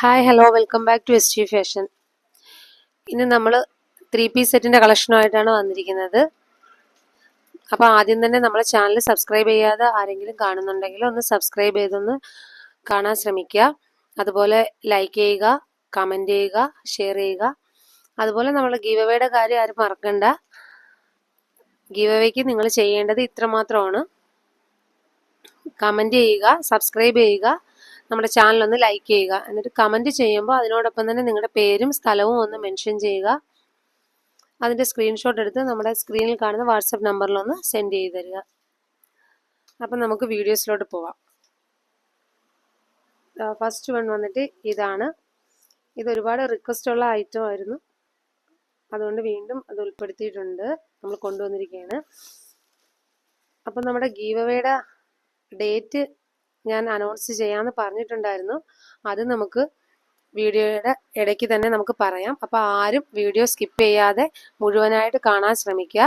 Hi hello welcome back to S T fashion ഇന്ന് നമ്മൾ three piece സെറ്റിന്റെ കളക്ഷനുമായിട്ടാണ് വന്നിരിക്കുന്നത്. അപ്പോൾ ആദ്യം തന്നെ നമ്മളെ ചാനൽ സബ്സ്ക്രൈബ് ചെയ്യാതെ ആരെങ്കിലും കാണുന്നുണ്ടെങ്കിൽ ഒന്ന് സബ്സ്ക്രൈബ് ചെയ്തൊന്ന് കാണാൻ ശ്രമിക്കുക. അതുപോലെ ലൈക്ക് ചെയ്യുക കമന്റ് ചെയ്യുക ഷെയർ ചെയ്യുക. അതുപോലെ നമ്മൾ ഗീവ് അവയുടെ കാര്യം ആരും മറക്കണ്ട. ഗീവ് നിങ്ങൾ ചെയ്യേണ്ടത് ഇത്രമാത്രമാണ്. കമന്റ് ചെയ്യുക സബ്സ്ക്രൈബ് ചെയ്യുക. നമ്മുടെ ചാനൽ ഒന്ന് ലൈക്ക് ചെയ്യുക. എന്നിട്ട് കമന്റ് ചെയ്യുമ്പോൾ അതിനോടൊപ്പം തന്നെ നിങ്ങളുടെ പേരും സ്ഥലവും ഒന്ന് മെൻഷൻ ചെയ്യുക. അതിന്റെ സ്ക്രീൻഷോട്ട് എടുത്ത് നമ്മുടെ സ്ക്രീനിൽ കാണുന്ന വാട്സപ്പ് നമ്പറിലൊന്ന് സെൻഡ് ചെയ്ത് തരിക. അപ്പം നമുക്ക് വീഡിയോസിലോട്ട് പോവാം. ഫസ്റ്റ് വൺ വന്നിട്ട് ഇതാണ്. ഇത് ഒരുപാട് റിക്വസ്റ്റ് ഉള്ള ഐറ്റം ആയിരുന്നു. അതുകൊണ്ട് വീണ്ടും അത് ഉൾപ്പെടുത്തിയിട്ടുണ്ട്. നമ്മൾ കൊണ്ടുവന്നിരിക്കുകയാണ്. അപ്പം നമ്മുടെ ഗീവവയുടെ ഡേറ്റ് ഞാൻ അനൗൺസ് ചെയ്യാന്ന് പറഞ്ഞിട്ടുണ്ടായിരുന്നു. അത് നമുക്ക് വീഡിയോയുടെ ഇടയ്ക്ക് തന്നെ നമുക്ക് പറയാം. അപ്പോൾ ആരും വീഡിയോ സ്കിപ്പ് ചെയ്യാതെ മുഴുവനായിട്ട് കാണാൻ ശ്രമിക്കുക.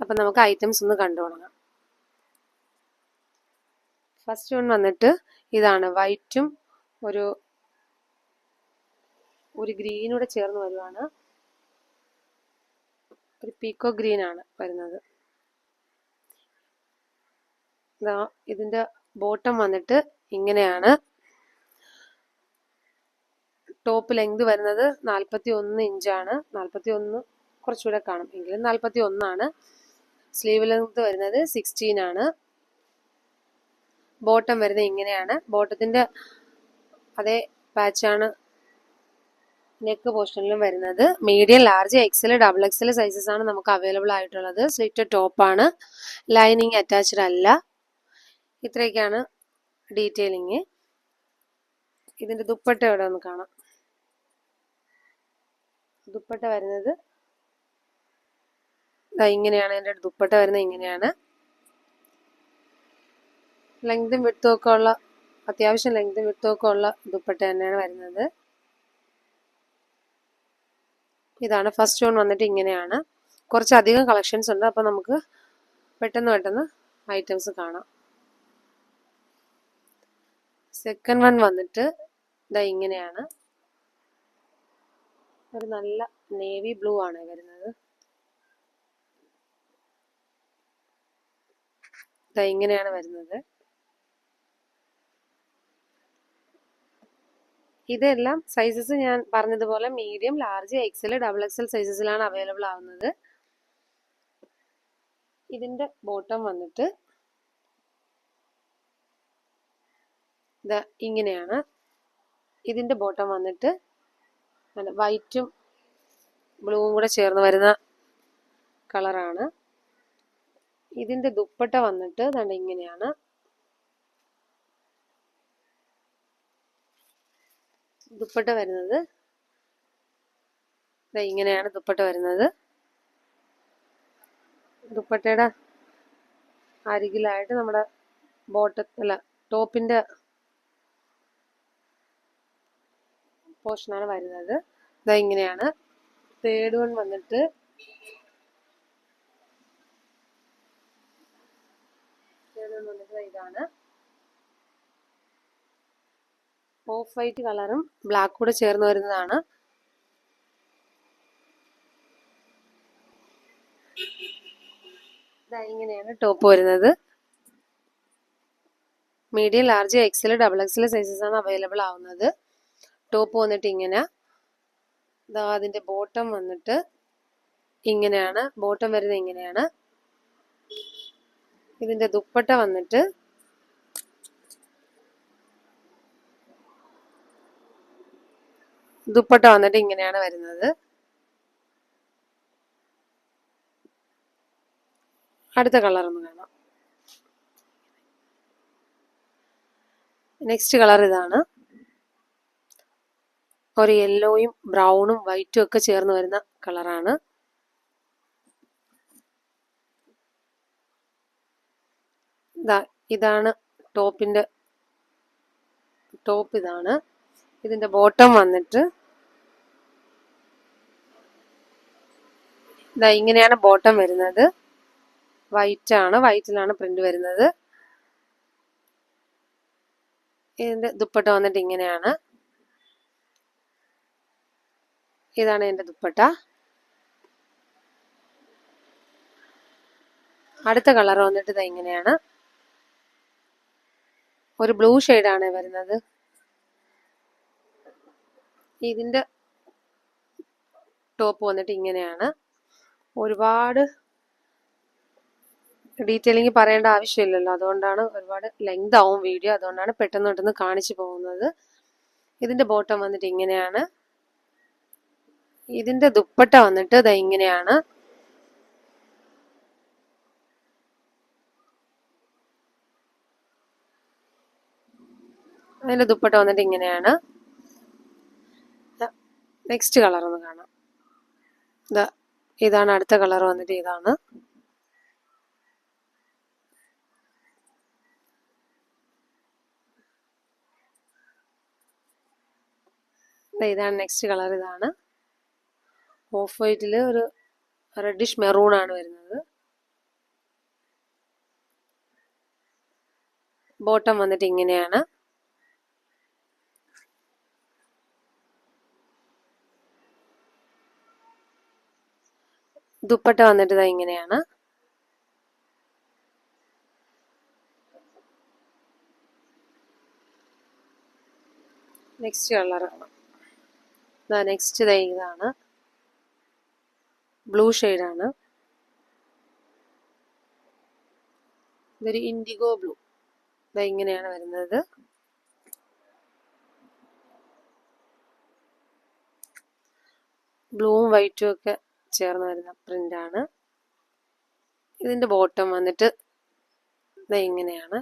അപ്പം നമുക്ക് ഐറ്റംസ് ഒന്ന് കണ്ടു തുടങ്ങാം. ഫസ്റ്റ് വൺ വന്നിട്ട് ഇതാണ് വൈറ്റും ഒരു ഒരു ഗ്രീനൂടെ ചേർന്ന് വരുവാണ്. ഒരു പീക്കോ ഗ്രീൻ ആണ് വരുന്നത്. ഇതിന്റെ ബോട്ടം വന്നിട്ട് ഇങ്ങനെയാണ്. ടോപ്പ് ലെങ്ത് വരുന്നത് നാൽപ്പത്തി ഒന്ന് ഇഞ്ചാണ്. നാൽപ്പത്തി ഒന്ന് കുറച്ചുകൂടെ കാണും. എങ്കിലും നാൽപ്പത്തി ഒന്നാണ് സ്ലീവ് ലെങ്ത് വരുന്നത് സിക്സ്റ്റീൻ ആണ് ബോട്ടം വരുന്നത് ഇങ്ങനെയാണ്. ബോട്ടത്തിന്റെ അതേ പാച്ചാണ് നെക്ക് പോർഷനിലും വരുന്നത്. Medium large XL double XL sizes ആണ് നമുക്ക് അവൈലബിൾ ആയിട്ടുള്ളത്. സ്ലിറ്റ് ടോപ്പാണ്. ലൈനിങ് അറ്റാച്ച്ഡ് അല്ല. ഇത്രയൊക്കെയാണ് ഡീറ്റെയിലിങ്. ഇതിന്റെ ദുപ്പട്ട ഇവിടെ ഒന്ന് കാണാം. ദുപ്പട്ട വരുന്നത് ഇങ്ങനെയാണ് എന്റെ ദുപ്പട്ട വരുന്നത് ഇങ്ങനെയാണ്. ലെങ്തും വിട്ടും ഒക്കെ ഉള്ള അത്യാവശ്യം ലെങ്തും വിട്ടും ഒക്കെ ഉള്ള ദുപ്പട്ട തന്നെയാണ് വരുന്നത്. ഇതാണ് ഫസ്റ്റ് ഓൺ വന്നിട്ട് ഇങ്ങനെയാണ്. കുറച്ചധികം കളക്ഷൻസ് ഉണ്ട് അപ്പോൾ നമുക്ക് പെട്ടെന്ന് പെട്ടെന്ന് ഐറ്റംസ് കാണാം. സെക്കൻഡ് വൺ വന്നിട്ട് ഇതാ ഇങ്ങനെയാണ്. ഒരു നല്ല നേവി ബ്ലൂ ആണ് വരുന്നത്. ഇതാ ഇങ്ങനെയാണ് വരുന്നത്. ഇതെല്ലാം സൈസസ് ഞാൻ പറഞ്ഞതുപോലെ medium large XL double XL സൈസസിലാണ് available ആവുന്നത്. ഇതിന്റെ ബോട്ടം വന്നിട്ട് ഇങ്ങനെയാണ്. ഇതിന്റെ ബോട്ടം വന്നിട്ട് വൈറ്റും ബ്ലൂവും കൂടെ ചേർന്ന് വരുന്ന കളറാണ് ഇതിന്റെ ദുപ്പട്ട വന്നിട്ട് ദണ്ട ഇങ്ങനെയാണ്. ദുപ്പട്ട വരുന്നത് ഇങ്ങനെയാണ് ദുപ്പട്ട വരുന്നത്. ദുപ്പട്ടയുടെ അരികിലായിട്ട് നമ്മുടെ ബോട്ട അല്ല ടോപ്പിന്റെ പോർഷനാണ് വരുന്നത്. ഇതാ ഇങ്ങനെയാണ്. തേർഡ് വൺ വന്നിട്ട് തേർഡ് വൺ വന്നിട്ട് ഇതാണ്. ഓഫ് വൈറ്റ് കളറും ബ്ലാക്ക് കൂടെ ചേർന്ന് വരുന്നതാണ്. ഇങ്ങനെയാണ് ടോപ്പ് വരുന്നത്. Medium large XL double XL sizes ആണ് അവൈലബിൾ ആവുന്നത്. ടോപ്പ് വന്നിട്ട് ഇങ്ങനെ. ഇതാ അതിന്റെ ബോട്ടം വന്നിട്ട് ഇങ്ങനെയാണ്. ബോട്ടം വരുന്നത് ഇങ്ങനെയാണ്. ഇതിന്റെ ദുപ്പട്ട വന്നിട്ട് ദുപ്പട്ട വന്നിട്ട് ഇങ്ങനെയാണ് വരുന്നത്. അടുത്ത കളർ ഒന്ന് കാണാം. നെക്സ്റ്റ് കളർ ഇതാണ്. ഒരു യെല്ലോയും ബ്രൗണും വൈറ്റും ഒക്കെ ചേർന്ന് വരുന്ന കളറാണ് ഇതാണ് ടോപ്പിന്റെ ടോപ്പ് ഇതാണ്. ഇതിന്റെ ബോട്ടം വന്നിട്ട് ഇതാ ഇങ്ങനെയാണ് ബോട്ടം വരുന്നത്. വൈറ്റ് ആണ് വൈറ്റിലാണ് പ്രിന്റ് വരുന്നത്. ഇതിന്റെ ദുപ്പട്ട വന്നിട്ട് ഇങ്ങനെയാണ്. ഇതാണ് എന്റെ ദുപ്പട്ട. അടുത്ത കളർ വന്നിട്ട് ഇങ്ങനെയാണ്. ഒരു ബ്ലൂ ആണ് വരുന്നത്. ഇതിന്റെ ടോപ്പ് വന്നിട്ട് ഇങ്ങനെയാണ്. ഒരുപാട് ഡീറ്റെയിലിംഗ് പറയേണ്ട ആവശ്യമില്ലല്ലോ. അതുകൊണ്ടാണ് ഒരുപാട് ലെങ്ത് ആവും വീഡിയോ. അതുകൊണ്ടാണ് പെട്ടെന്ന് പെട്ടെന്ന് കാണിച്ചു പോകുന്നത്. ഇതിന്റെ ബോട്ടം വന്നിട്ട് ഇങ്ങനെയാണ്. ഇതിന്റെ ദുപ്പട്ട വന്നിട്ട് ഇതാ ഇങ്ങനെയാണ്. അതിന്റെ ദുപ്പട്ട വന്നിട്ട് ഇങ്ങനെയാണ്. നെക്സ്റ്റ് കളർ ഒന്ന് കാണാം. ഇതാ ഇതാണ് അടുത്ത കളർ വന്നിട്ട് ഇതാണ്. ഇതാണ് നെക്സ്റ്റ് കളർ ഇതാണ്. ഓഫ് വൈറ്റിൽ ഒരു റെഡിഷ് മെറൂൺ ആണ് വരുന്നത്. ബോട്ടം വന്നിട്ട് ഇങ്ങനെയാണ്. ദുപ്പട്ട വന്നിട്ട് ഇങ്ങനെയാണ്. നെക്സ്റ്റ് കളർ നെക്സ്റ്റ് ഇതാ ഇതാണ്. ബ്ലൂ ആണ്. ഇതൊരു ഇൻഡിഗോ ബ്ലൂ ഇതാ ഇങ്ങനെയാണ് വരുന്നത്. ബ്ലൂവും വൈറ്റും ഒക്കെ ചേർന്ന് വരുന്ന പ്രിന്റ് ആണ്. ഇതിന്റെ ബോട്ടം വന്നിട്ട് ഇതാ ഇങ്ങനെയാണ്.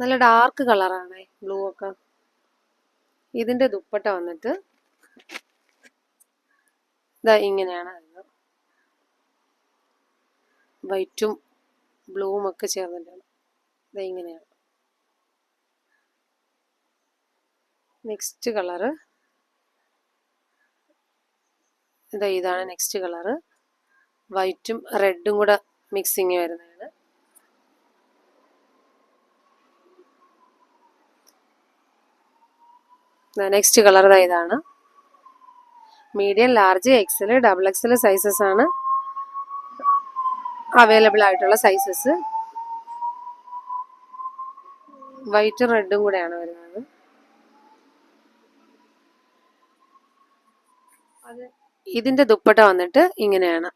നല്ല ഡാർക്ക് കളറാണ് ബ്ലൂ ഒക്കെ. ഇതിന്റെ ദുപ്പട്ട വന്നിട്ട് ഇതാ ഇങ്ങനെയാണ് വരുന്നത്. വൈറ്റും ബ്ലൂവും ഒക്കെ ചേർന്നിട്ടാണ് ഇതാ ഇങ്ങനെയാണ്. Next colour. ഇതാ ഇതാണ് നെക്സ്റ്റ് കളറ്. വൈറ്റും റെഡും കൂടെ മിക്സിങ് വരുന്നതാണ്. നെക്സ്റ്റ് കളർ ഇതാണ്. Medium large XL double XL sizes ആണ് അവൈലബിൾ ആയിട്ടുള്ള സൈസസ് വൈറ്റ് റെഡും കൂടെയാണ് വരുന്നത്. ഇതിന്റെ ദുപ്പട്ട വന്നിട്ട് ഇങ്ങനെയാണ്.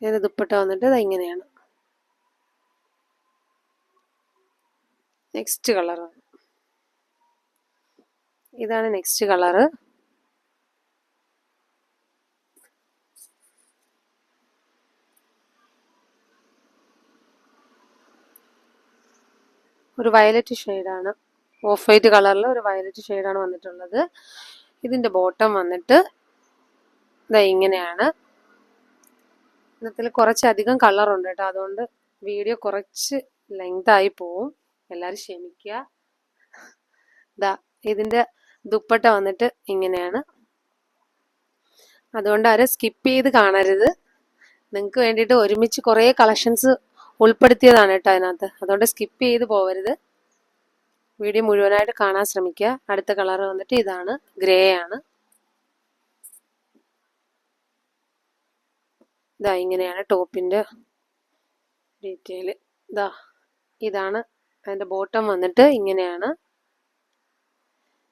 ഇതിന്റെ ദുപ്പട്ട വന്നിട്ട് ഇങ്ങനെയാണ്. നെക്സ്റ്റ് കളറാണ് ഇതാണ് നെക്സ്റ്റ് കളറ് ഒരു വയലറ്റ് ഷെയ്ഡാണ് ഓഫ് വൈറ്റ് കളറിൽ ഒരു വയലറ്റ് ഷെയ്ഡാണ് വന്നിട്ടുള്ളത്. ഇതിന്റെ ബോട്ടം വന്നിട്ട് ഇതാ ഇങ്ങനെയാണ്. ഇന്നത്തിൽ കുറച്ചധികം കളറുണ്ട് കേട്ടോ. അതുകൊണ്ട് വീഡിയോ കുറച്ച് ലെങ്ത് ആയി പോവും. എല്ലാവരും ക്ഷമിക്കുക. ഇതാ ഇതിന്റെ ദുപ്പട്ട വന്നിട്ട് ഇങ്ങനെയാണ്. അതുകൊണ്ട് ആരും സ്കിപ്പ് ചെയ്ത് കാണരുത്. നിങ്ങൾക്ക് വേണ്ടിയിട്ട് ഒരുമിച്ച് കുറേ കളക്ഷൻസ് ഉൾപ്പെടുത്തിയതാണ് കേട്ടോ അതിനകത്ത്. അതുകൊണ്ട് സ്കിപ്പ് ചെയ്ത് പോവരുത്. വീഡിയോ മുഴുവനായിട്ട് കാണാൻ ശ്രമിക്കുക. അടുത്ത കളർ വന്നിട്ട് ഇതാണ്. ഗ്രേ ആണ്. ഇതാ ഇങ്ങനെയാണ് ടോപ്പിന്റെ ഡീറ്റെയിൽ. ഇതാ ഇതാണ് അതിന്റെ ബോട്ടം വന്നിട്ട് ഇങ്ങനെയാണ്.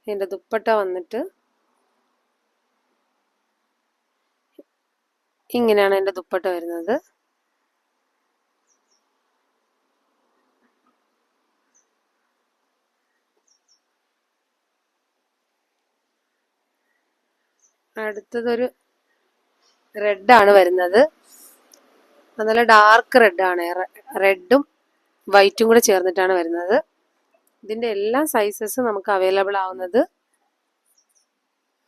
ഇതിന്റെ ദുപ്പട്ട വന്നിട്ട് ഇങ്ങനെയാണ് എന്റെ ദുപ്പട്ട വരുന്നത്. അടുത്തതൊരു റെഡാണ് വരുന്നത്. നല്ല ഡാർക്ക് റെഡാണ്. റെഡും വൈറ്റും കൂടെ ചേർന്നിട്ടാണ് വരുന്നത്. ഇതിന്റെ എല്ലാ സൈസസ് നമുക്ക് അവൈലബിൾ ആവുന്നത്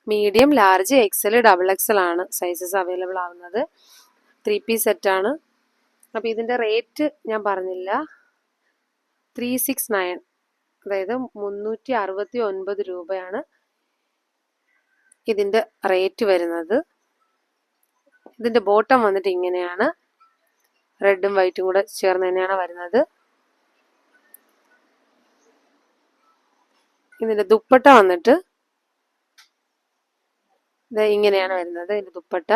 medium large XL double XL ആണ് സൈസസ് അവൈലബിൾ ആവുന്നത്. ത്രീ പീസ് സെറ്റ് ആണ്. അപ്പോൾ ഇതിന്റെ റേറ്റ് ഞാൻ പറഞ്ഞില്ല. ത്രീ സിക്സ് നയൻ അതായത് മുന്നൂറ്റി അറുപത്തി ഒൻപത് രൂപയാണ് ഇതിന്റെ റേറ്റ് വരുന്നത്. ഇതിന്റെ ബോട്ടം വന്നിട്ട് ഇങ്ങനെയാണ്. റെഡും വൈറ്റും കൂടെ ചേർന്ന് തന്നെയാണ് വരുന്നത്. ഇതിന്റെ ദുപ്പട്ട വന്നിട്ട്. ഇത് ഇങ്ങനെയാണ് വരുന്നത് ഇതിന്റെ ദുപ്പട്ട.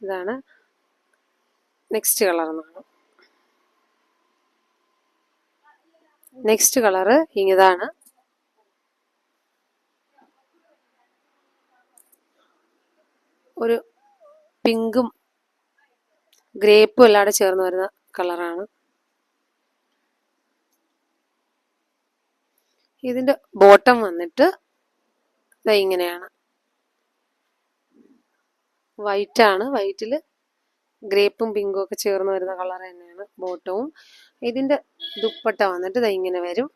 ഇതാണ് നെക്സ്റ്റ് കളർ എന്നാണ് നെക്സ്റ്റ് കളറ് ഇതാണ് ഒരു പിങ്കും ഗ്രേപ്പും എല്ലാം കൂടെ ചേർന്ന് വരുന്ന കളറാണ്. ഇതിന്റെ ബോട്ടം വന്നിട്ട് ഇങ്ങനെയാണ്. വൈറ്റ് ആണ് വൈറ്റിൽ ഗ്രേപ്പും പിങ്കും ഒക്കെ ചേർന്ന് വരുന്ന കളർ തന്നെയാണ് ബോട്ടവും. ഇതിന്റെ ദുപ്പട്ട വന്നിട്ട് ഇങ്ങനെ വരും.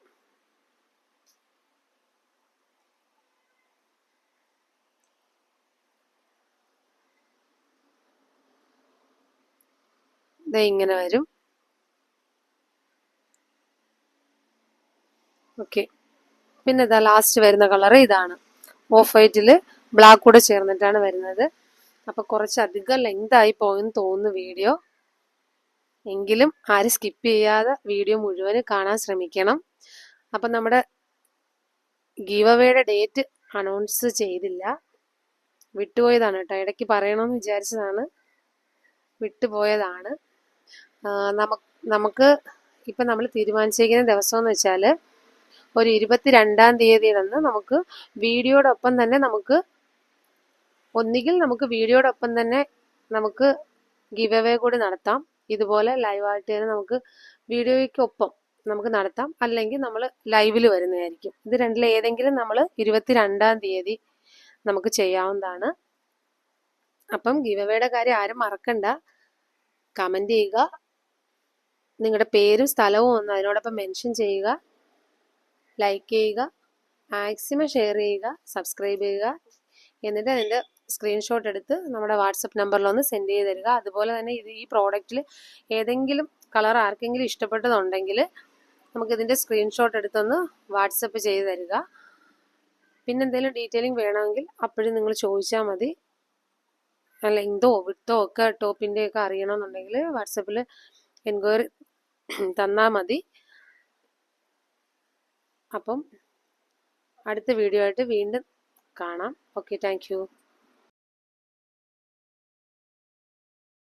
ദാ ഇങ്ങനെ വരും. ഓക്കെ പിന്നെ ഇതാ ലാസ്റ്റ് വരുന്ന കളർ ഇതാണ്. ഓഫ് വൈറ്റിൽ ബ്ലാക്ക് കൂടെ ചേർന്നിട്ടാണ് വരുന്നത്. അപ്പൊ കുറച്ചധികം ലെങ്ത് ആയി പോയെന്ന് തോന്നുന്നു വീഡിയോ എങ്കിലും ആരും സ്കിപ്പ് ചെയ്യാതെ വീഡിയോ മുഴുവൻ കാണാൻ ശ്രമിക്കണം. അപ്പം നമ്മുടെ ഗീവ് ഡേറ്റ് അനൗൺസ് ചെയ്തില്ല. വിട്ടുപോയതാണ് കേട്ടോ. ഇടയ്ക്ക് പറയണമെന്ന് വിചാരിച്ചതാണ്. വിട്ടുപോയതാണ്. നമുക്ക് ഇപ്പം നമ്മൾ തീരുമാനിച്ചിരിക്കുന്ന ദിവസം എന്ന് വെച്ചാൽ ഒരു ഇരുപത്തിരണ്ടാം തീയതിയിലന്ന് നമുക്ക് വീഡിയോടൊപ്പം തന്നെ നമുക്ക് ഒന്നുകിൽ നമുക്ക് വീഡിയോടൊപ്പം തന്നെ നമുക്ക് ഗിവ് അവേ കൂടി നടത്താം. ഇതുപോലെ ലൈവായിട്ട് തന്നെ നമുക്ക് വീഡിയോയ്ക്കൊപ്പം നമുക്ക് നടത്താം. അല്ലെങ്കിൽ നമ്മൾ ലൈവിൽ വരുന്നതായിരിക്കും. ഇത് രണ്ടിൽ ഏതെങ്കിലും നമ്മൾ ഇരുപത്തിരണ്ടാം തീയതി നമുക്ക് ചെയ്യാവുന്നതാണ്. അപ്പം ഗിവ് അവയുടെ കാര്യം ആരും മറക്കണ്ട. കമന്റ് ചെയ്യുക. നിങ്ങളുടെ പേരും സ്ഥലവും ഒന്ന് അതിനോടൊപ്പം മെൻഷൻ ചെയ്യുക. ലൈക്ക് ചെയ്യുക. മാക്സിമം ഷെയർ ചെയ്യുക. സബ്സ്ക്രൈബ് ചെയ്യുക. എന്നിട്ട് അതിന്റെ സ്ക്രീൻഷോട്ട് എടുത്ത് നമ്മുടെ വാട്സപ്പ് നമ്പറിലൊന്ന് സെൻഡ് ചെയ്ത് തരിക. അതുപോലെ തന്നെ ഇത് ഈ പ്രോഡക്റ്റിൽ ഏതെങ്കിലും കളർ ആർക്കെങ്കിലും ഇഷ്ടപ്പെട്ടതുണ്ടെങ്കിൽ നമുക്കിതിന്റെ സ്ക്രീൻഷോട്ട് എടുത്തൊന്ന് വാട്സപ്പ് ചെയ്ത് തരിക. പിന്നെ എന്തെങ്കിലും ഡീറ്റെയിലിംഗ് വേണമെങ്കിൽ അപ്പോഴും നിങ്ങൾ ചോദിച്ചാൽ മതി. ലെങ്തോ വിട്ടോ ഒക്കെ ടോപ്പിന്റെ ഒക്കെ അറിയണമെന്നുണ്ടെങ്കിൽ വാട്സപ്പിൽ എൻക്വയറി തന്നാൽ മതി. അപ്പം അടുത്ത വീഡിയോ ആയിട്ട് വീണ്ടും കാണാം. Okay thank